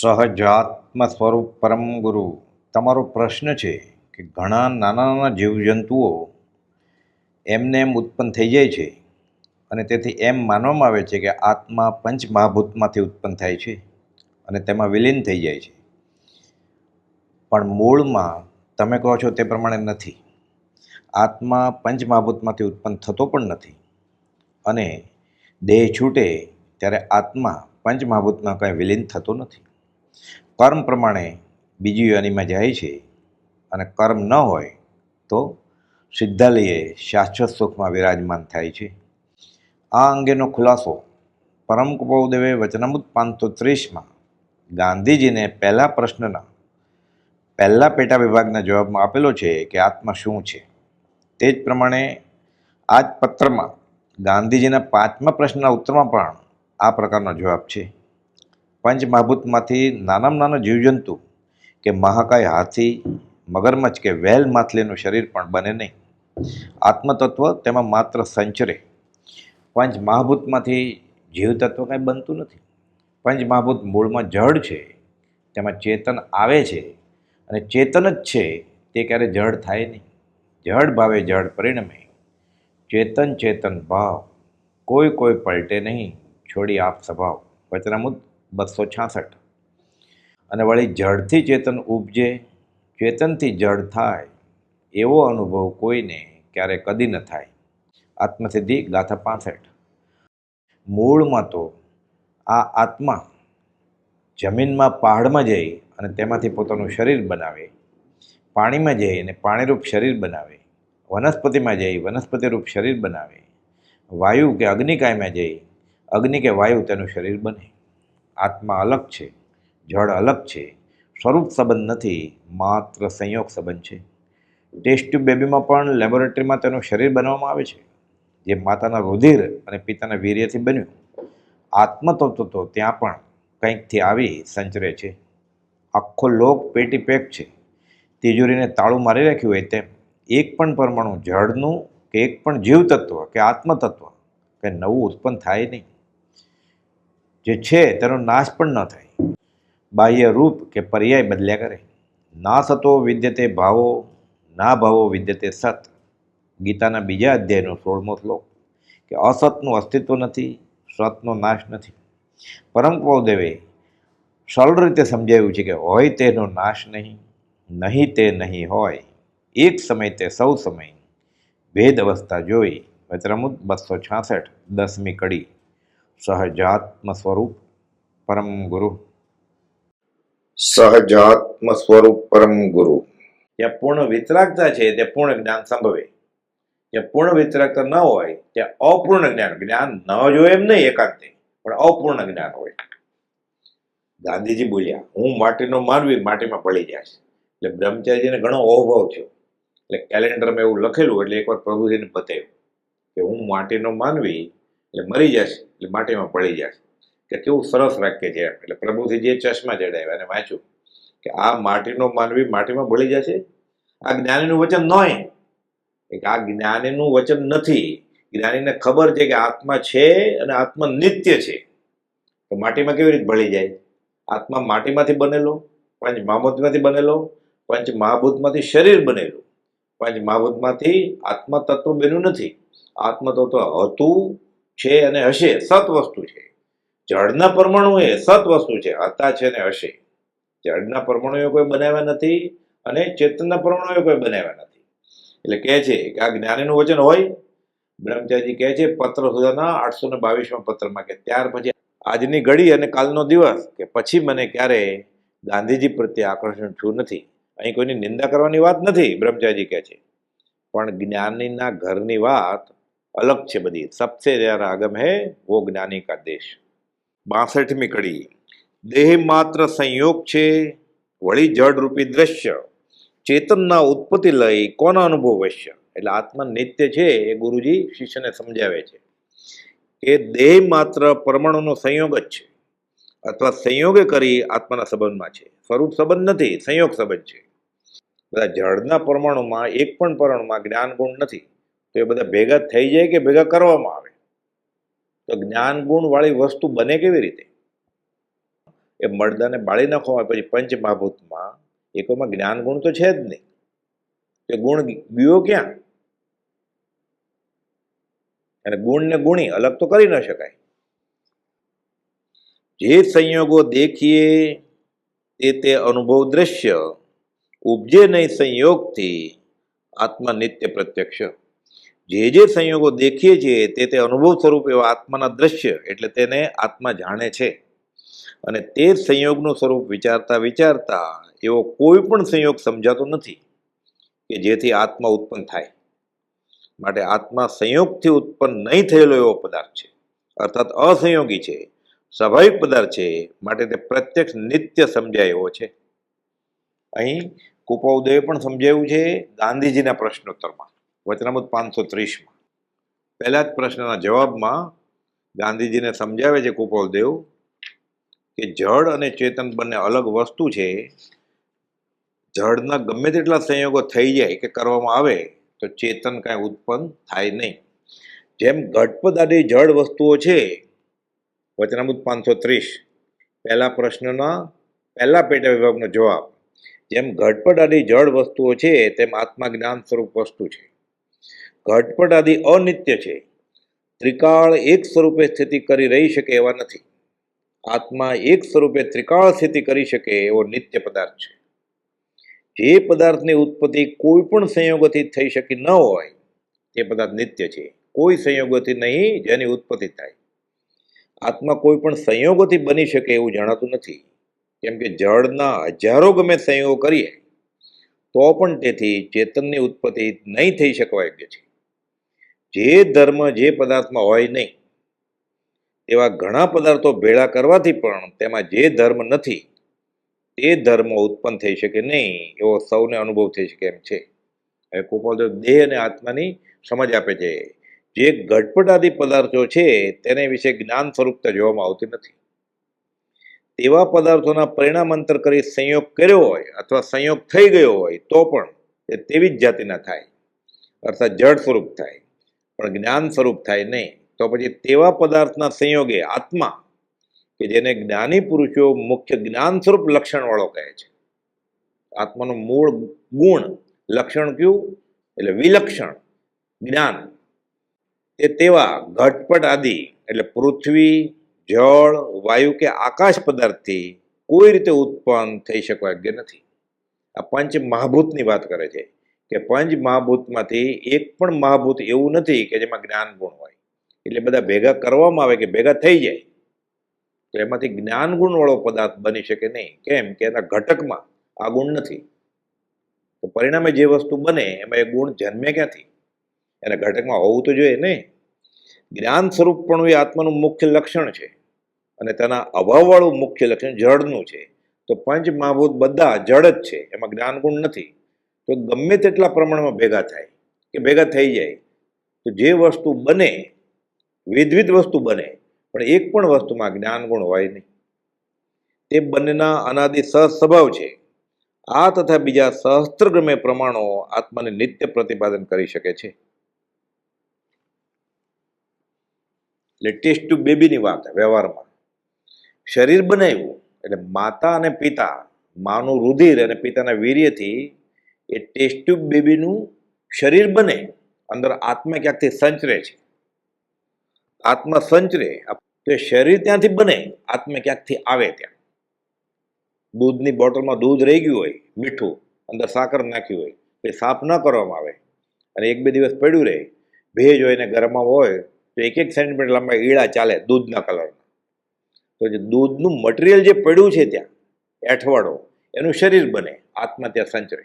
સહજાત્મ સ્વરૂપ પરમ ગુરુ. તમારો પ્રશ્ન છે કે ઘણા નાના નાના જીવજંતુઓ એમને એમ ઉત્પન્ન થઈ જાય છે અને તેથી એમ માનવામાં આવે છે કે આત્મા પંચ મહાભૂતમાંથી ઉત્પન્ન થાય છે અને તેમાં વિલીન થઈ જાય છે. પણ મૂળમાં તમે કહો છો તે પ્રમાણે નથી. આત્મા પંચ મહાભૂતમાંથી ઉત્પન્ન થતો પણ નથી. અને દેહ છૂટે ત્યારે આત્મા પંચ મહાભૂતમાં કંઈ વિલીન થતો નથી. કર્મ પ્રમાણે બીજી યોનિમાં જાય છે અને કર્મ ન હોય તો સિદ્ધાલયે શાશ્વત સુખમાં વિરાજમાન થાય છે. આ અંગેનો ખુલાસો પરમ કુપોદેવે વચનામૃત પાંચસો ત્રીસમાં ગાંધીજીને પહેલા પ્રશ્નના, પહેલા પેટા વિભાગના જવાબમાં આપેલો છે કે આત્મા શું છે? તે જ પ્રમાણે આ જ પત્રમાં ગાંધીજીના પાંચમા પ્રશ્નના ઉત્તરમાં પણ આ પ્રકારનો જવાબ છે. પંચ મહાભૂતમાંથી નાનામાં નાનો જીવજંતુ કે મહાકાય હાથી, મગરમચ્છ કે વહેલ માછલીનું શરીર પણ બને નહીં. આત્મતત્વ તેમાં માત્ર સંચરે. પંચ મહાભૂતમાંથી જીવતત્વ કાંઈ બનતું નથી. પંચ મહાભૂત મૂળમાં જળ છે, તેમાં ચેતન આવે છે અને ચેતન જ છે તે ક્યારે જળ થાય નહીં. જડ ભાવે જડ પરિણમે. ચેતન ચેતન ભાવ. કોઈ કોઈ પલટે નહીં. છોડી આપ સ્વભાવ. વચનામૃત બસો છાસઠ. અને વળી જડથી ચેતન ઉપજે, ચેતનથી જડ થાય, એવો અનુભવ કોઈને ક્યારે કદી ન થાય. આત્મસિદ્ધિ ગાથા પાસઠ. મૂળમાં તો આ આત્મા જમીનમાં પહાડમાં જઈ અને તેમાંથી પોતાનું શરીર બનાવે, પાણીમાં જઈ અને પાણીરૂપ શરીર બનાવે, વનસ્પતિમાં જઈ, વનસ્પતિરૂપ શરીર બનાવે, વાયુ કે અગ્નિકાયમાં જઈ, અગ્નિ કે વાયુ તેનું શરીર બને. આત્મા અલગ છે, જળ અલગ છે, સ્વરૂપ સંબંધ નથી, માત્ર સંયોગ સંબંધ છે. ટેસ્ટ ટ્યુબ બેબીમાં પણ લેબોરેટરીમાં તેનું શરીર બનાવવામાં આવે છે, જે માતાના રુધિર અને પિતાના વીર્યથી બન્યું. આત્મતત્વ તો ત્યાં પણ કંઈકથી આવી સંચરે છે. આખો લોક પેટી પેક છે. તિજોરીને તાળું મારી રાખ્યું હોય તેમ, એક પણ પરમાણુ જળનું કે એક પણ જીવતત્વ કે આત્મતત્વ કે નવું ઉત્પન્ન થાય નહીં. જે છે તેનો નાશ પણ ન થાય. બાહ્ય રૂપ કે પર્યાય બદલ્યા કરે. ના સતો વિદ્યતે ભાવો, ના ભાવો વિદ્યતે સત. ગીતાના બીજા અધ્યાયનો સોળમો શ્લોક કે અસતનું અસ્તિત્વ નથી, સતનો નાશ નથી. પરમ દેવે સરળ રીતે સમજાવ્યું છે કે હોય તેનો નાશ નહીં નહીં તે નહીં હોય. એક સમય તે સૌ સમય. ભેદ અવસ્થા જોઈ વચરામુદ બસો છાસઠ, દસમી કડી. સહજાત્મ સ્વરૂપ પરમ ગુરુ સહજાત્મ સ્વરૂપ પરમ ગુરુ ત્યાં પૂર્ણ વિતરાગતા છે તે પૂર્ણ જ્ઞાન સંભવે. જે પૂર્ણ વિતરાગતા ન હોય તે અપૂર્ણ જ્ઞાન જ્ઞાન ન જોઈએ એમ નહીં એકાંતે પણ અપૂર્ણ જ્ઞાન હોય. ગાંધીજી બોલ્યા હું માટીનો માનવી માટીમાં પડી જાય એટલે બ્રહ્મચારીજીને ઘણો અહોભાવ થયો. એટલે કેલેન્ડરમાં એવું લખેલું એટલે એકવાર પ્રભુજીને બતાવ્યું કે હું માટીનો માનવી એટલે મરી જશે, એટલે માટીમાં પડી જશે. કે કેવું સરસ વાક્ય છે એટલે પ્રભુથી જે ચશ્મા જડાવ્યા અને વાંચ્યું કે આ માટીનો માનવી માટીમાં ભળી જશે. આ જ્ઞાનીનું વચન નહીં કે આ જ્ઞાનીનું વચન નથી. જ્ઞાનીને ખબર છે કે આત્મા છે અને આત્મા નિત્ય છે. તો માટીમાં કેવી રીતે ભળી જાય? આત્મા માટીમાંથી બનેલો, પંચ મહાભૂતમાંથી બનેલો, પંચ મહાભૂતમાંથી શરીર બનેલું. પંચ મહાભૂતમાંથી આત્મા તત્વ બન્યું નથી. આત્મા તત્વ હતું છે અને હશે સત વસ્તુ છે. જળના પરમાણુ એ સત વસ્તુ છે, હતા છે ને હશે. જળના પરમાણુઓ કોઈ બનાવ્યા નથી અને ચેતનના પરમાણુઓ કોઈ બનાવ્યા નથી. એટલે કહે છે કે આ જ્ઞાનીનું વચન હોય. બ્રહ્મચારીજી કહે છે, પત્ર સુધાના આઠસો ને બાવીસમાં પત્રમાં કે ત્યાર પછી આજની ઘડી અને કાલનો દિવસ કે પછી મને ક્યારે ગાંધીજી પ્રત્યે આકર્ષણ થયું નથી. અહીં કોઈની નિંદા કરવાની વાત નથી, બ્રહ્મચારીજી કહે છે. પણ જ્ઞાનીના ઘરની વાત અલગ છે બધી સબસે જ્યારા આગમ હે વો જ્ઞાની કા દેશ બાસઠમી કડી દેહ માત્ર સંયોગ છે વળી જડરૂપી દ્રશ્ય ચેતનના ઉત્પત્તિ લઈ કોના અનુભવ વશ્ય એટલે આત્મા નિત્ય છે એ ગુરુજી શિષ્યને સમજાવે છે કે દેહ માત્ર પરમાણુનો સંયોગ જ છે અથવા સંયોગે કરી આત્માના સંબંધમાં છે. સ્વરૂપ સંબંધ નથી, સંયોગ સંબંધ છે. બધા જળના પરમાણુમાં એક પણ પરમાણુમાં જ્ઞાન ગુણ નથી. તો એ બધા ભેગા થઈ જાય કે ભેગા કરવામાં આવે? તો જ્ઞાન ગુણવાળી વસ્તુ બને કેવી રીતે? એ મળદાને બાળી નાખવામાં પછી પંચ મહાભૂતમાં જ્ઞાન ગુણ તો છે જ નહીં. એ ગુણ ગયો ક્યાં? અને ગુણને ગુણી, અલગ તો કરી ન શકાય. જે સંયોગો દેખીએ તે તે અનુભવ દ્રશ્ય. ઉપજે નહીં સંયોગથી આત્મા નિત્ય પ્રત્યક્ષ. જે જે સંયોગો દેખીએ છીએ તે તે અનુભવ સ્વરૂપ એવા આત્માના દ્રશ્ય એટલે તેને આત્મા જાણે છે. અને તે સંયોગનું સ્વરૂપ વિચારતા વિચારતા એવો કોઈ પણ સંયોગ સમજાતો નથી કે જેથી આત્મા ઉત્પન્ન થાય. માટે આત્મા સંયોગથી ઉત્પન્ન નહીં થયેલો એવો પદાર્થ છે. અર્થાત અસંયોગી છે, સ્વાભાવિક પદાર્થ છે, માટે તે પ્રત્યક્ષ નિત્ય સમજાય એવો છે. અહીં કુપાઉદેવે પણ સમજાવ્યું છે ગાંધીજીના પ્રશ્નોત્તરમાં. વચનામૃત પાંચસો ત્રીસમાં. પહેલા જ પ્રશ્નના જવાબમાં ગાંધીજીને સમજાવે છે કુપોલદેવ કે જળ અને ચેતન બંને અલગ વસ્તુ છે. જળના ગમે તેટલા સંયોગો થઈ જાય કે કરવામાં આવે તો ચેતન કાંઈ ઉત્પન્ન થાય નહીં. જેમ ઘટપદ જળ વસ્તુઓ છે, વચનામૃત પાંચસો ત્રીસ, પહેલા પ્રશ્નના પહેલા પેટા વિભાગનો જવાબ. જેમ ઘટપટ આદિ જળ વસ્તુઓ છે, તેમ આત્મા જ્ઞાન સ્વરૂપ વસ્તુ છે. ઘટપટ આદિ અનિત્ય છે. ત્રિકાળ એક સ્વરૂપે સ્થિતિ કરી રહી શકે એવા નથી. આત્મા એક સ્વરૂપે ત્રિકાળ સ્થિતિ કરી શકે એવો નિત્ય પદાર્થ છે. જે પદાર્થની ઉત્પત્તિ કોઈ પણ સંયોગોથી થઈ શકી ન હોય, તે પદાર્થ નિત્ય છે. કોઈ સંયોગોથી નહીં, જેની ઉત્પત્તિ થાય. આત્મા કોઈ પણ સંયોગોથી બની શકે એવું જણાતું નથી. કેમ કે જળના હજારો ગમે સંયોગો કરીએ તો પણ તેથી ચેતનની ઉત્પત્તિ નહીં થઈ શકવા યોગ્ય છે. જે ધર્મ, જે પદાર્થમાં હોય નહીં, એવા ઘણા પદાર્થો ભેળા કરવાથી પણ તેમાં જે ધર્મ નથી, તે ધર્મ ઉત્પન્ન થઈ શકે નહીં, એવો સૌને અનુભવ થઈ શકે એમ છે. હવે કુપાલદેવ દેહ અને આત્માની સમજ આપે છે. જે ઘટપટાદી પદાર્થો છે, તેને વિશે જ્ઞાન સ્વરૂપતા જોવામાં આવતી નથી. તેવા પદાર્થોના પરિણામાંતર કરી સંયોગ કર્યો હોય અથવા સંયોગ થઈ ગયો હોય તો પણ એ તેવી જ જાતિના થાય. અર્થાત જળ સ્વરૂપ થાય. પણ જ્ઞાન સ્વરૂપ થાય નહીં. તો પછી તેવા પદાર્થના સંયોગે આત્મા, કે જેને જ્ઞાની પુરુષો મુખ્ય જ્ઞાન સ્વરૂપ લક્ષણવાળો કહે છે. આત્માનું મૂળ ગુણ, લક્ષણ કયું? એટલે વિલક્ષણ, જ્ઞાન. તે તેવા ઘટપટ આદિ, એટલે પૃથ્વી જળ, વાયુ કે આકાશ પદાર્થથી કોઈ રીતે ઉત્પન્ન થઈ શકવા યોગ્ય નથી. આ પંચ મહાભૂતની વાત કરે છે કે પંચ મહાભૂતમાંથી એક પણ મહાભૂત એવું નથી કે જેમાં જ્ઞાન ગુણ હોય. એટલે બધા ભેગા કરવામાં આવે કે ભેગા થઈ જાય. તો એમાંથી જ્ઞાન ગુણવાળો પદાર્થ બની શકે નહીં. કેમ કે એના ઘટકમાં આ ગુણ નથી. તો પરિણામે જે વસ્તુ બને એમાં એ ગુણ જન્મે ક્યાંથી? એના ઘટકમાં હોવું તો જોઈએ નહીં જ્ઞાન સ્વરૂપ પણ એ આત્માનું મુખ્ય લક્ષણ છે. અને તેના અભાવવાળું મુખ્ય લક્ષણ જળનું છે. તો પંચ મહાભૂત બધા જળ જ છે, એમાં જ્ઞાન ગુણ નથી. તો ગમે તેટલા પ્રમાણમાં ભેગા થાય, કે ભેગા થઈ જાય, તો જે વસ્તુ બને, વિધવિધ વસ્તુ બને, પણ એક પણ વસ્તુમાં જ્ઞાન ગુણ હોય નહીં. તે બંનેના અનાદિ સહ સ્વભાવ છે. આ તથા બીજા સહસ્ત્રગ્રમે પ્રમાણો આત્માને નિત્ય પ્રતિપાદન કરી શકે છે. લેટેસ્ટ ટુ બેબીની વાત, વ્યવહારમાં. શરીર બનાવ્યું એટલે માતા અને પિતા, માનું રુધિર અને પિતાના વીર્યથી એ ટેસ્ટ્યુબ બેબીનું શરીર બને, અંદર આત્મા ક્યાંકથી સંચરે છે. આત્મા સંચરે, તો એ શરીર ત્યાંથી બને, આત્મા ક્યાંકથી આવે ત્યાં. દૂધની બોટલમાં દૂધ રહી ગયું હોય, મીઠું, અંદર સાકર નાખ્યું હોય એ સાફ ન કરવામાં આવે. અને એક બે દિવસ પડ્યું રહે, ભેજ હોય ને ગરમમાં હોય, તો એક એક સેન્ટીમીટર લાંબા ઈળા ચાલે દૂધના કલરના. તો જે દૂધનું મટીરિયલ જે પડ્યું છે ત્યાં, એઠવાડો, એનું શરીર બને, આત્મા ત્યાં સંચરે.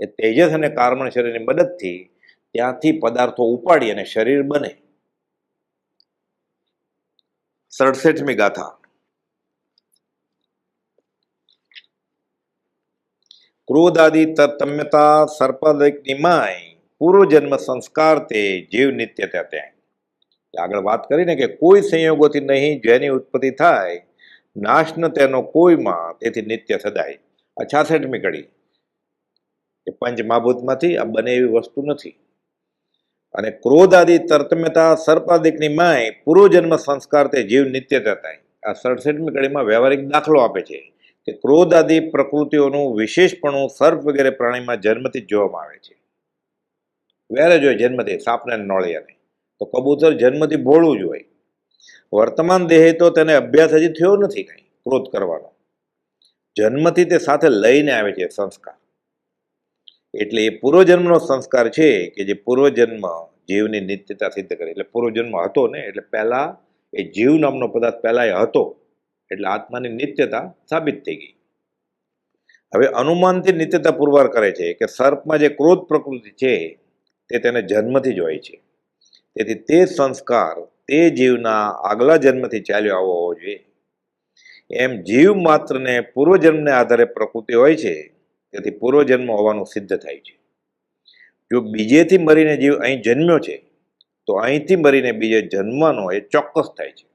એ તેજસ અને કાર્બન શરીરની મદદથી ત્યાંથી પદાર્થો ઉપાડી અને શરીર બને. સડસઠમી ગાથા. ક્રોધાદિ તમ્યતા સર્પાદિક નિમાય પૂર્વજન્મ સંસ્કાર તે જીવ નિત્ય ત્યાં ત્યાં આગળ વાત કરીને કે કોઈ સંયોગોથી નહીં જેની ઉત્પત્તિ થાય, નાશ ન તેનો કોઈમાં તેથી નિત્ય સદાય. આ છાસઠમી કડી. એ પંચ મહાભૂતમાંથી આ બને એવી વસ્તુ નથી. અને ક્રોધ આદિ તર્તમ્યતા સર્પાદિકની માય પૂર્વજન્મ સંસ્કાર તે જીવ નિત્યતા થાય આ સડસઠમી કડીમાં વ્યવહારિક દાખલો આપે છે કે ક્રોધ આદિ પ્રકૃતિઓનું વિશેષપણું સર્પ વગેરે પ્રાણીમાં જન્મથી જ જોવામાં આવે છે. વેરે જોઈએ જન્મથી, સાપને નોળિયાને તો કબૂતર જન્મથી ભોળું જ હોય. વર્તમાન દેહે તો તેને અભ્યાસ હજી થયો નથી કાંઈ, ક્રોધ કરવાનો. જન્મથી તે સાથે લઈને આવે છે સંસ્કાર. એટલે એ પૂર્વજન્મનો સંસ્કાર છે કે જે પૂર્વજન્મ જીવની નિત્યતા સિદ્ધ કરે. એટલે પૂર્વજન્મ હતો ને, એટલે પહેલા એ જીવ નામનો પદાર્થ પહેલા એ હતો. એટલે આત્માની નિત્યતા સાબિત થઈ ગઈ. હવે અનુમાનથી નિત્યતા પુરવાર કરે છે કે સર્પમાં જે ક્રોધ પ્રકૃતિ છે, તે તેને જન્મથી જ હોય છે. તેથી તે સંસ્કાર તે જીવના આગલા જન્મથી ચાલ્યો આવવો હોવો જોઈએ. એમ જીવ માત્રને પૂર્વજન્મને આધારે પ્રકૃતિ હોય છે, તેથી પૂર્વજન્મ હોવાનું સિદ્ધ થાય છે. જો બીજેથી મરીને જીવ અહીં જન્મ્યો છે, તો અહીંથી મરીને બીજે જન્મનો એ ચોક્કસ થાય છે.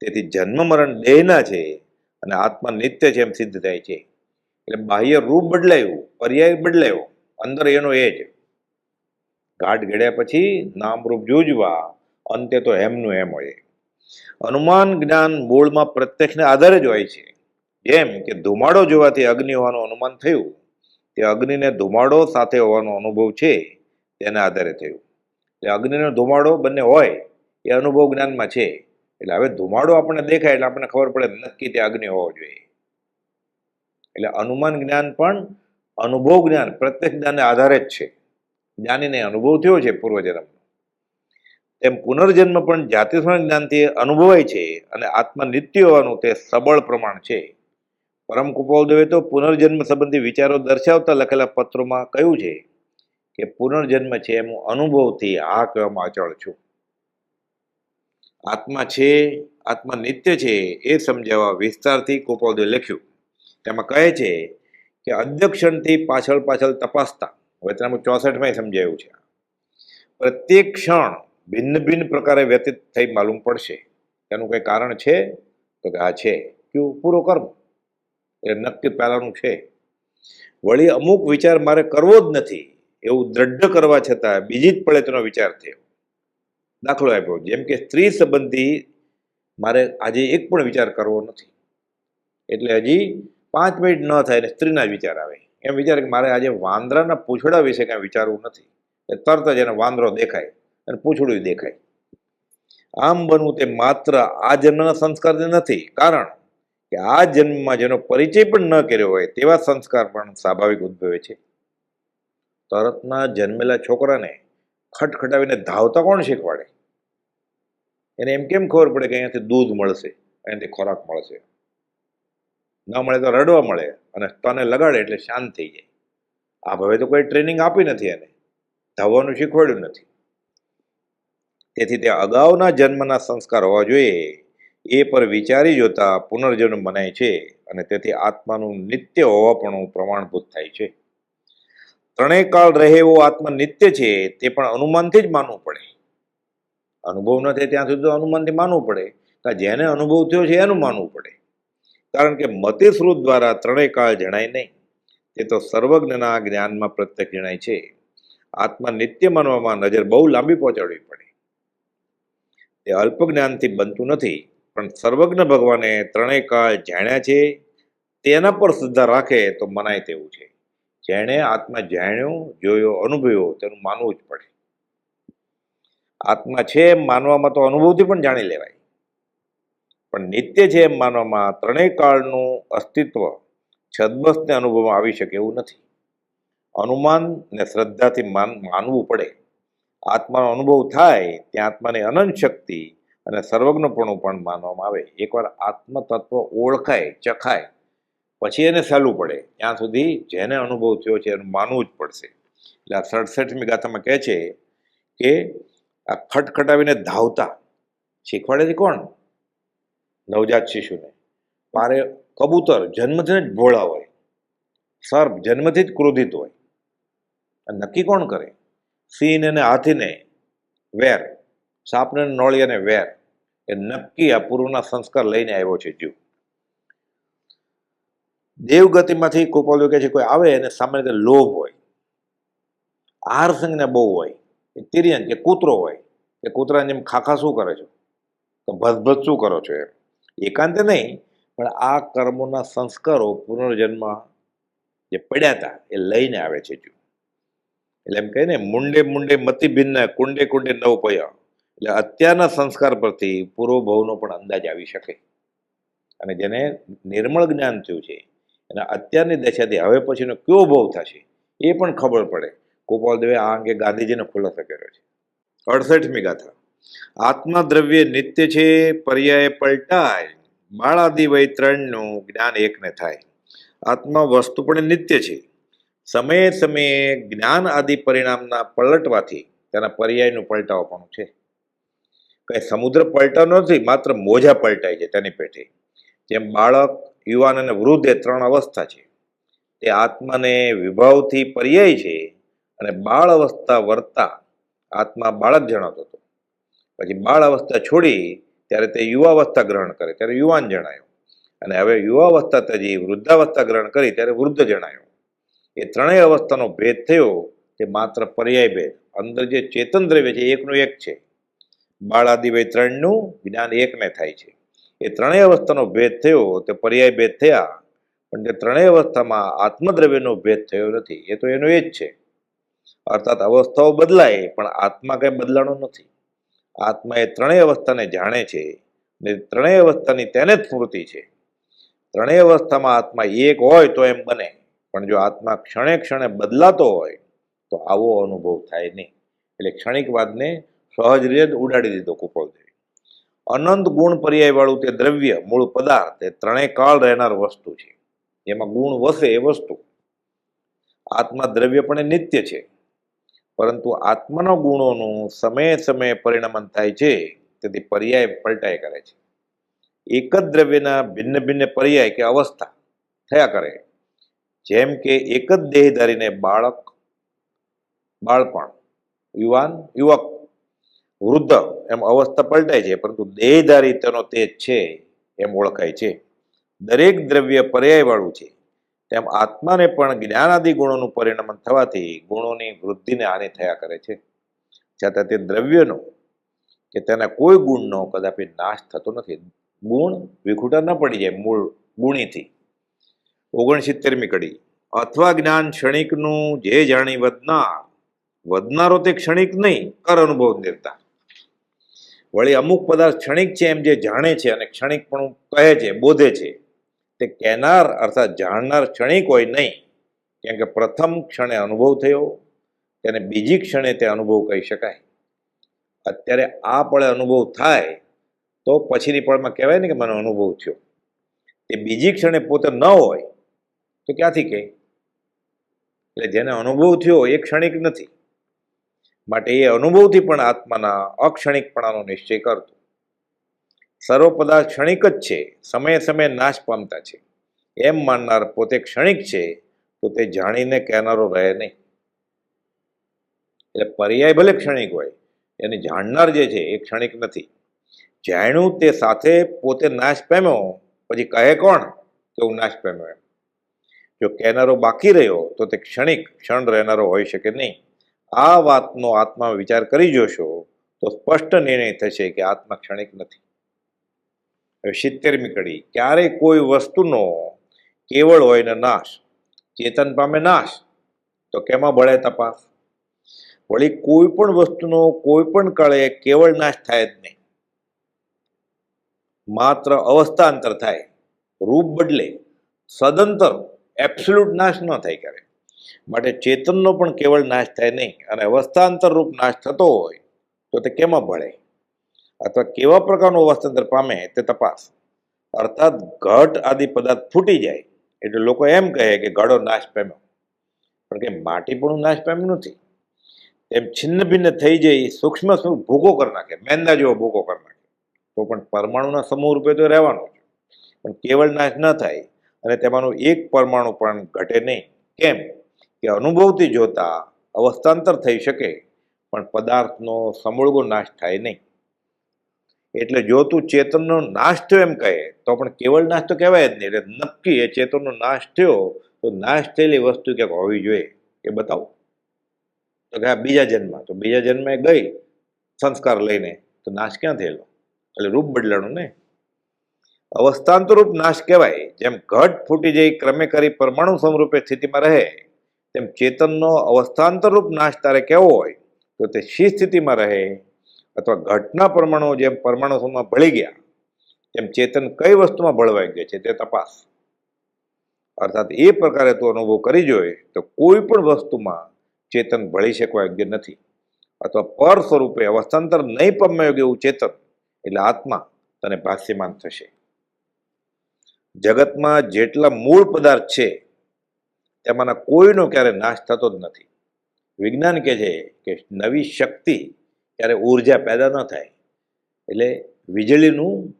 તેથી જન્મ મરણ દેહના છે અને આત્મા નિત્ય છે એમ સિદ્ધ થાય છે. એટલે બાહ્ય રૂપ બદલાયું, પર્યાય બદલાયો, અંદર એનો એ જ. ઘાટ ઘડ્યા પછી નામરૂપ જૂજવા, અંતે તો એમનું એમ હોય. અનુમાન જ્ઞાન મૂળમાં પ્રત્યક્ષને આધારે જ હોય છે. જેમ કે ધુમાડો જોવાથી અગ્નિ હોવાનું અનુમાન થયું, તે અગ્નિને ધુમાડો સાથે હોવાનો અનુભવ છે, તેના આધારે થયું. એટલે અગ્નિનો ધુમાડો બંને હોય, એ અનુભવ જ્ઞાનમાં છે. એટલે હવે ધુમાડો આપણને દેખાય એટલે આપણને ખબર પડે નક્કી તે અગ્નિ હોવો જોઈએ. એટલે અનુમાન જ્ઞાન પણ અનુભવ જ્ઞાન, પ્રત્યક્ષ જ્ઞાનને આધારે જ છે. જ્ઞાનીને અનુભવ થયો છે પૂર્વજન્મનો. તેમ પુનર્જન્મ પણ જાતિસ્મરણ જ્ઞાનથી અનુભવાય છે અને આત્મા નિત્ય હોવાનું તે સબળ પ્રમાણ છે. પરમ કૃપાલદેવે તો પુનર્જન્મ સંબંધી વિચારો દર્શાવતા લખેલા પત્રોમાં કહ્યું છે કે પુનર્જન્મ છે એમ હું અનુભવથી આ કહેવામાં અચળ છું. આત્મા છે આત્મા નિત્ય છે એ સમજાવવા વિસ્તારથી કૃપાલદેવે લખ્યું. તેમાં કહે છે કે અધ્યક્ષણથી પાછળ પાછળ તપાસતા તેમાં ચોસઠમાં સમજાયું છે. પ્રત્યેક ક્ષણ ભિન્ન ભિન્ન પ્રકારે વ્યતીત થઈ માલુમ પડશે. તેનું કંઈ કારણ છે? તો કે આ છે. કયું? પૂરો કર્મ. એ નક્કી પહેલાનું છે. વળી અમુક વિચાર મારે કરવો જ નથી. એવું દ્રઢ કરવા છતાં બીજી જ પડે તેનો વિચાર થયો. દાખલો આપ્યો. જેમ કે સ્ત્રી સંબંધી મારે આજે એક પણ વિચાર કરવો નથી. એટલે હજી પાંચ મિનિટ ન થાય ને સ્ત્રીના જ વિચાર આવે. એમ વિચારે કે મારે આજે વાંદરાના પૂછડા વિશે કાંઈ વિચારવું નથી. તરત જ એને વાંદરો દેખાય અને પૂછડું દેખાય. આમ બનવું તે માત્ર આ જન્મના સંસ્કારથી નથી. કારણ કે આ જન્મમાં જેનો પરિચય પણ ન કર્યો હોય તેવા સંસ્કાર પણ સ્વાભાવિક ઉદ્ભવે છે. તરતના જન્મેલા છોકરાને ખટખટાવીને ધાવતા કોણ શીખવાડે? એને એમ કેમ ખબર પડે કે અહીંયાથી દૂધ મળશે, અહીંયાથી ખોરાક મળશે? ન મળે તો રડવા મળે અને તને લગાડે એટલે શાંત થઈ જાય. આ હવે તો કોઈ ટ્રેનિંગ આપી નથી એને. ધાવવાનું શીખવાડ્યું નથી. તેથી તે અગાઉના જન્મના સંસ્કાર હોવા જોઈએ. એ પર વિચારી જોતા પુનર્જન્મ મનાય છે અને તેથી આત્માનું નિત્ય હોવાપણું પ્રમાણભૂત થાય છે. ત્રણેય કાળ રહે એવો આત્મા નિત્ય છે તે પણ અનુમાનથી જ માનવું પડે. અનુભવ ન થાય ત્યાં સુધી તો અનુમાનથી માનવું પડે. કે જેને અનુભવ થયો છે એનું માનવું પડે. કારણ કે મતે સ્રોત દ્વારા ત્રણેય કાળ જણાય નહીં. તે તો સર્વજ્ઞના જ્ઞાનમાં પ્રત્યક્ષ જણાય છે. આત્મા નિત્ય માનવામાં નજર બહુ લાંબી પહોંચાડવી પડે. તે અલ્પ જ્ઞાનથી બનતું નથી, પણ સર્વજ્ઞ ભગવાને ત્રણેય કાળ જાણ્યા છે, તેના પર શ્રદ્ધા રાખે તો મનાય તેવું છે. જેણે આત્મા જાણ્યો, જોયો, અનુભવ્યો તેનું માનવું જ પડે. આત્મા છે માનવામાં તો અનુભવથી પણ જાણી લેવાય. પણ નિત્ય છે એમ માનવામાં ત્રણેય કાળનું અસ્તિત્વ છદબસને અનુભવમાં આવી શકે એવું નથી. અનુમાન ને શ્રદ્ધાથી માન, માનવું પડે. આત્માનો અનુભવ થાય ત્યાં આત્માની અનંત શક્તિ અને સર્વજ્ઞપણું પણ માનવામાં આવે. એકવાર આત્મતત્વ ઓળખાય, ચખાય, પછી એને સહેલું પડે. ત્યાં સુધી જેને અનુભવ થયો છે એનું માનવું જ પડશે. એટલે આ સડસઠમી ગાથામાં કહે છે કે આ ખટખટાવીને ધાવતા. શીખવાડે છે કોણ? નવજાત શિશુને. મારે કબૂતર જન્મથી જ ભોળા હોય. સર્પ જન્મથી જ ક્રોધિત હોય. નક્કી કોણ કરે? સિંહ અને હાથીને વેર. સાપને નોળિયાને વેર. એ નક્કી આ પૂર્વના સંસ્કાર લઈને આવ્યો છે જીવ. દેવગતિમાંથી કૃપાલુ કહે છે, કોઈ આવે અને સામાન્ય રીતે લોભ હોય. આહાર બહુ હોય. એ તિર્યન કે કૂતરો હોય. કે કૂતરાને જેમ ખાખા શું કરે છો? તો ભસભસ શું કરો છો એમ? એકાંતે નહીં, પણ આ કર્મોના સંસ્કારો પુનર્જન્મ જે પડ્યા હતા, એ લઈને આવે છે જો એટલે એમ કહે ને મુંડે મુંડે મતિ ભિન્ન, કુંડે કુંડે નવ પય. એટલે અત્યારના સંસ્કાર પરથી પૂર્વ ભવનો પણ અંદાજ આવી શકે. અને જેને નિર્મળ જ્ઞાન થયું છે, અને અત્યારની દશાથી હવે પછીનો કયો ભવ થશે, એ પણ ખબર પડે. ગોપાલ દેવે આ અંગે ગાંધીજીને ખુલાસો કર્યો છે. અડસઠમી ગાથા. આત્મા દ્રવ્ય નિત્ય છે, પર્યાય પલટાય બાળાદિ વય જ્ઞાન એકને થાય. આત્મા વસ્તુ પણ નિત્ય છે. સમયે સમયે જ્ઞાન આદિ પરિણામના પલટવાથી તેના પર્યાયનું પલટાવવાનું છે. કઈ સમુદ્ર પલટાનો નથી, માત્ર મોજા પલટાય છે તેની પેઠે. જેમ બાળક, યુવાન અને વૃદ્ધ એ ત્રણ અવસ્થા છે. તે આત્માને વિભાવથી પર્યાય છે અને બાળ અવસ્થા વર્તા આત્મા બાળક જણાતો હતો. પછી બાળ અવસ્થા છોડી ત્યારે તે યુવાવસ્થા ગ્રહણ કરે, ત્યારે યુવાન જણાયો. અને હવે યુવાવસ્થા તજી વૃદ્ધાવસ્થા ગ્રહણ કરી ત્યારે વૃદ્ધ જણાયો. એ ત્રણેય અવસ્થાનો ભેદ થયો, તે માત્ર પર્યાય ભેદ. અંદર જે ચેતન દ્રવ્ય છે એકનું એક છે. બાળ આદિ ત્રણનું, જ્ઞાન એકને થાય છે. એ ત્રણેય અવસ્થાનો ભેદ થયો, તે પર્યાય ભેદ થયા. પણ તે ત્રણેય અવસ્થામાં આત્મદ્રવ્યનો ભેદ થયો નથી, એ તો એનો એ જ છે. અર્થાત અવસ્થાઓ બદલાય, પણ આત્મા કંઈ બદલાણો નથી. આત્મા એ ત્રણેય અવસ્થાને જાણે છે ને ત્રણેય અવસ્થાની તેને જ સ્મૃતિ છે. ત્રણેય અવસ્થામાં આત્મા એક હોય તો એમ બને, પણ જો આત્મા ક્ષણે ક્ષણે બદલાતો હોય, તો આવો અનુભવ થાય નહીં. એટલે ક્ષણિકવાદને સહજ રીતે ઉડાડી દીધો કુપોલદેવી અનંત ગુણ પર્યાયવાળું તે દ્રવ્ય, મૂળ પદાર્થ, એ ત્રણેય કાળ રહેનાર વસ્તુ છે. જેમાં ગુણ વસે એ વસ્તુ. આત્મા દ્રવ્ય પણ એ નિત્ય છે. પરંતુ આત્માના ગુણોનું સમયે સમયે પરિણમન થાય છે, તેથી પર્યાય પલટાય કરે છે. એક જ દ્રવ્યના ભિન્ન ભિન્ન પર્યાય કે અવસ્થા થયા કરે. જેમ કે એક જ દેહધારીને બાળક, બાળપણ, યુવાન, યુવક, વૃદ્ધ એમ અવસ્થા પલટાય છે, પરંતુ દેહધારી તેનો તેજ છે એમ ઓળખાય છે. દરેક દ્રવ્ય પર્યાયવાળું છે. તેમ આત્માને પણ જ્ઞાનાદિ ગુણોનું પરિણમન થવાથી ગુણોની વૃદ્ધિને હાનિ થયા કરે છે. છતાં તે દ્રવ્યનો કે તેના કોઈ ગુણનો કદાપી નાશ થતો નથી. ગુણ વિખૂટા ન પડી જાય મૂળ ગુણીથી. ઓગણસિત્તેરમી કડી. અથવા જ્ઞાન ક્ષણિકનું જે જાણી વધનાર, વધનારો તે ક્ષણિક નહીં, કર અનુભવ નિર્તા. વળી અમુક પદાર્થ ક્ષણિક છે એમ જે જાણે છે અને ક્ષણિક પણ કહે છે, બોધે છે. તે કહેનાર અર્થાત જાણનાર ક્ષણિક હોય નહીં. કેમ કે પ્રથમ ક્ષણે અનુભવ થયો, તેને બીજી ક્ષણે તે અનુભવ કહી શકાય. અત્યારે આ પળે અનુભવ થાય, તો પછીની પળમાં કહેવાય ને કે મને અનુભવ થયો. તે બીજી ક્ષણે પોતે ન હોય, તો ક્યાંથી કહે? એટલે જેને અનુભવ થયો એ ક્ષણિક નથી. માટે એ અનુભવથી પણ આત્માના અક્ષણિકપણાનો નિશ્ચય કરતો. સર્વ પદાર્થ ક્ષણિક જ છે. સમયે સમયે નાશ પામતા છે. એમ માનનાર પોતે ક્ષણિક છે તો જાણીને કહેનારો રહે નહીં. એટલે પર્યાય ભલે ક્ષણિક હોય, એને જાણનાર જે છે એ ક્ષણિક નથી. જાણ્યું તે સાથે પોતે નાશ પામ્યો, પછી કહે કોણ? કે હું નાશ પામ્યો એમ. જો કહેનારો બાકી રહ્યો, તો તે ક્ષણિક ક્ષણ રહેનારો હોઈ શકે નહીં. આ વાતનો આત્મા વિચાર કરી જોશો, તો સ્પષ્ટ નિર્ણય થશે કે આત્મા ક્ષણિક નથી. હવે સિત્તેરમી કડી. ક્યારેય કોઈ વસ્તુનો કેવળ હોય ને નાશ, ચેતન પામે નાશ, તો કેમાં બળે તપાસ? વળી કોઈ પણ વસ્તુનો કોઈ પણ કાળે કેવળ નાશ થાય જ નહીં. માત્ર અવસ્થાંતર થાય, રૂપ બદલે, સદંતર એબ્સોલ્યુટ નાશ ન થાય ક્યારે. માટે ચેતનનો પણ કેવળ નાશ થાય નહીં. અને અવસ્થાંતર રૂપ નાશ થતો હોય, તો તે કેમાં ભળે? અથવા કેવા પ્રકારનું અવસ્થાંતર પામે તે તપાસ. અર્થાત ઘટ આદિ પદાર્થ ફૂટી જાય એટલે લોકો એમ કહે કે ઘડો નાશ પામ્યો. પણ કે માટી પણ નાશ પામ્યું નથી. એમ છિન્ન ભિન્ન થઈ જાય સૂક્ષ્મ ભૂકો કરી નાખે, મેંદા જેવો ભૂકો કરી નાખે. તો પણ પરમાણુના સમૂહ રૂપે તો રહેવાનું છે. પણ કેવળ નાશ ન થાય અને તેમાંનું એક પરમાણુ પણ ઘટે નહીં. કેમ? કે અનુભવથી જોતા અવસ્થાંતર થઈ શકે, પણ પદાર્થનો સમૂળગો નાશ થાય નહીં. એટલે જો તું ચેતનનો નાશ થયો એમ કહે, તો પણ કેવળ નાશ તો કહેવાય જ નહીં. એટલે નક્કી એ ચેતનનો નાશ થયો, તો નાશ થયેલી વસ્તુ ક્યાંક હોવી જોઈએ એ બતાવો. તો કે આ બીજા જન્મ તો બીજા જન્મે ગઈ, સંસ્કાર લઈને, તો નાશ ક્યાં થયેલો? એટલે રૂપ બદલાણું ને અવસ્થાંતરૂપ નાશ કહેવાય. જેમ ઘટ ફૂટી જઈ ક્રમે કરી પરમાણુ સમરૂપે સ્થિતિમાં રહે, તેમ ચેતનનો અવસ્થાંતરૂપ નાશ તારે કેવો હોય, તો તે શી સ્થિતિમાં રહે? અથવા ઘટના પરમાણુ જેમ પરમાણુ સમૂહમાં ભળી ગયા તેમ ચેતન કઈ વસ્તુમાં ભળવાઈ ગયા છે તે તપાસ. અર્થાત એ પ્રકારે તું અનુભવ કરી જોઈએ તો કોઈ પણ વસ્તુમાં ચેતન ભળી શકવા યોગ્ય નથી. અથવા પર સ્વરૂપે અવસ્થાંતર નહીં પમે યોગ્ય એવું ચેતન, એટલે આત્મા તને ભાષ્યમાન થશે. જગતમાં જેટલા મૂળ પદાર્થ છે, તેમાંના કોઈનો ક્યારે નાશ થતો જ નથી. વિજ્ઞાન કહે છે કે નવી શક્તિ ક્યારે ઊર્જા પેદા ન થાય. એટલે વીજળીનું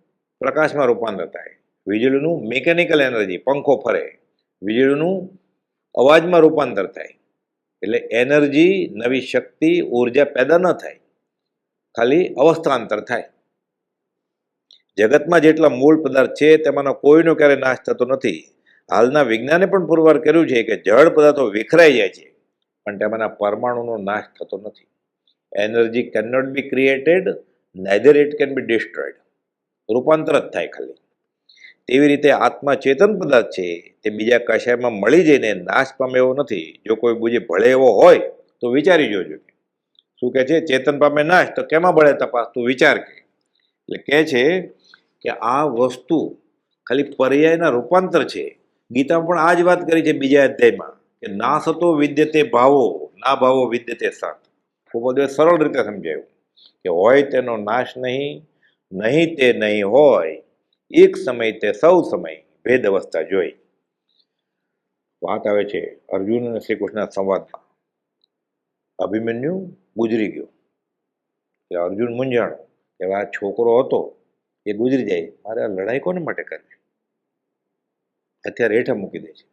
પ્રકાશમાં રૂપાંતર થાય. વીજળીનું મિકેનિકલ એનર્જી પંખો ફરે. વીજળીનું અવાજમાં રૂપાંતર થાય. એટલે એનર્જી નવી શક્તિ, ઊર્જા પેદા ન થાય. ખાલી અવસ્થાંતર થાય. જગતમાં જેટલા મૂળ પદાર્થ છે, તેમાંનો કોઈનો ક્યારેય નાશ થતો નથી. હાલના વિજ્ઞાને પણ પુરવાર કર્યું છે કે જળ પદાર્થો વિખરાઈ જાય છે, પણ તેમાંના પરમાણુનો નાશ થતો નથી. Energy can not be created neither it can be destroyed રૂપાંતર જ થાય ખાલી. તેવી રીતે આત્મા ચેતન પદાર્થ છે, તે બીજા કશાયમાં મળી જઈને નાશ પામે એવો નથી. જો કોઈ બુજે ભળે એવો હોય, તો વિચારી જોજો શું કહે છે? ચેતન પામે નાશ, તો કેમાં ભળે તપાસ? તું વિચાર કે. એટલે કહે છે કે આ વસ્તુ ખાલી પર્યાયના રૂપાંતર છે. ગીતામાં પણ આ જ વાત કરી છે બીજા અધ્યાયમાં, કે ના થતો વિદ્યતે ભાવો, ના ભાવો વિદ્યતે સત. જ સરળ રીતે સમજાયું કે હોય તેનો નાશ નહીં નહીં તે નહીં હોય. એક સમય તે સૌ સમય ભેદ અવસ્થા જોઈ. વાત આવે છે અર્જુન અને શ્રી કૃષ્ણના સંવાદમાં. અભિમન્યુ ગુજરી ગયો. એટલે અર્જુન મૂંઝાણો આ છોકરો હતો એ ગુજરી જાય. મારે આ લડાઈ કોને માટે કરવી? અત્યારે હેઠા મૂકી દે છે.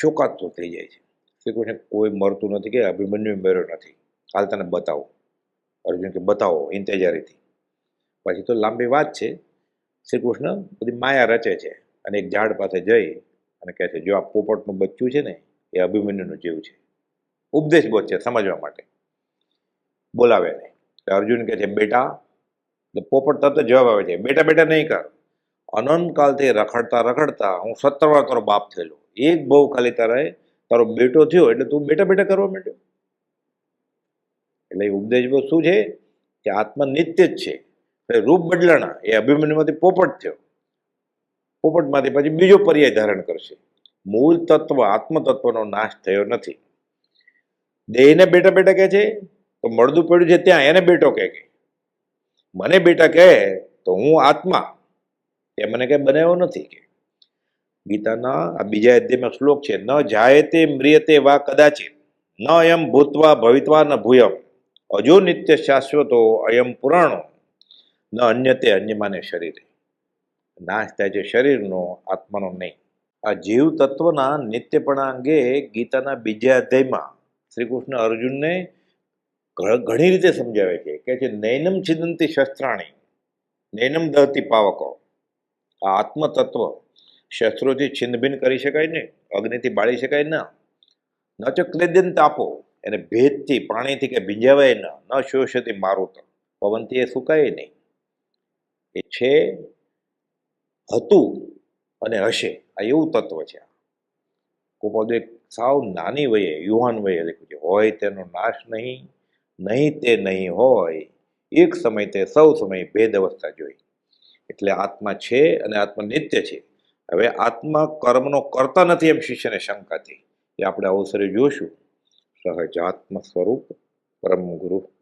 શોકાતો થઈ જાય છે. શ્રી કૃષ્ણ કોઈ મરતું નથી કે અભિમન્યુ મર્યો નથી. હાલ તને બતાવો. અર્જુન કે બતાવો ઇન્તેજારીથી. પછી તો લાંબી વાત છે. શ્રી કૃષ્ણ બધી માયા રચે છે અને એક ઝાડ પાસે જઈ અને કહે છે, જો આ પોપટનું બચ્ચું છે ને, એ અભિમન્યુનું જીવ છે. ઉપદેશ બોધ છે સમજવા માટે. બોલાવે ને અર્જુન કહે છે, બેટા પોપટ તરત જવાબ આવે છે. બેટા બેટા, નહીં કર. અનંતકાલથી રખડતા રખડતા હું સત્તર વાર તારો બાપ થયેલો. એક બહુ ખાલી તારે તારો બેટો થયો એટલે તું બેટા બેટા કરવા માંડ્યો એટલે એ ઉપદેશ શું છે? કે આત્મા નિત્ય જ છે. રૂપ બદલાણા એ અભિમન્યુમાંથી પોપટ થયો. પોપટમાંથી પછી બીજો પર્યાય ધારણ કરશે. મૂળ તત્વ, આત્મતત્વનો નાશ થયો નથી. દેહને બેટા બેટા કહે છે? તો મળદું પડ્યું છે ત્યાં, એને બેટો કહે કે. મને બેટા કહે તો હું આત્મા. એ મને કંઈ બનાવ્યો નથી કે. ગીતાના આ બીજા અધ્યયમાં શ્લોક છે, ન જાયતે મ્રિયતે વા કદાચિત, ન અયમ ભૂતવા ભવિતવા ન ભૂયમ. અજો નિત્ય શાશ્વતો અયમ પુરાણો, ન અન્યતે અન્યમાને શરીરે. નાશ થાય છે શરીરનો, આત્માનો નહીં. આ જીવ તત્વના નિત્યપણા અંગે ગીતાના બીજા અધ્યાયમાં શ્રી કૃષ્ણ અર્જુનને ઘણી રીતે સમજાવે છે. કે છે, નૈનમ છિદંતી શસ્ત્રાણી, નૈનમ દહતી પાવકો, આ આત્મતત્વ શસ્ત્રોથી છિન્નભિન્ન કરી શકાય નહીં અગ્નિથી બાળી શકાય ના. ન તો ક્લેદ્યન તાપો, એને ભેદથી પાણીથી કે ભીંજાવાય ન ન મારું તો પવનથી એ સુકાય નહીં. એ છે હતું અને હશે. આ એવું તત્વ છે. કુપોદ એક સાવ નાની વયે, યુવાન વયે લખ્યું છે. હોય તેનો નાશ નહીં નહીં તે નહીં હોય. એક સમય તે, સૌ સમય ભેદ અવસ્થા જોઈ. એટલે આત્મા છે અને આત્મા નિત્ય છે. હવે આત્મા કર્મનો કરતા નથી એમ શિષ્યને શંકાથી એ આપણે અવસરે જોશું. સહજાત્મ સ્વરૂપ પરમ ગુરુ.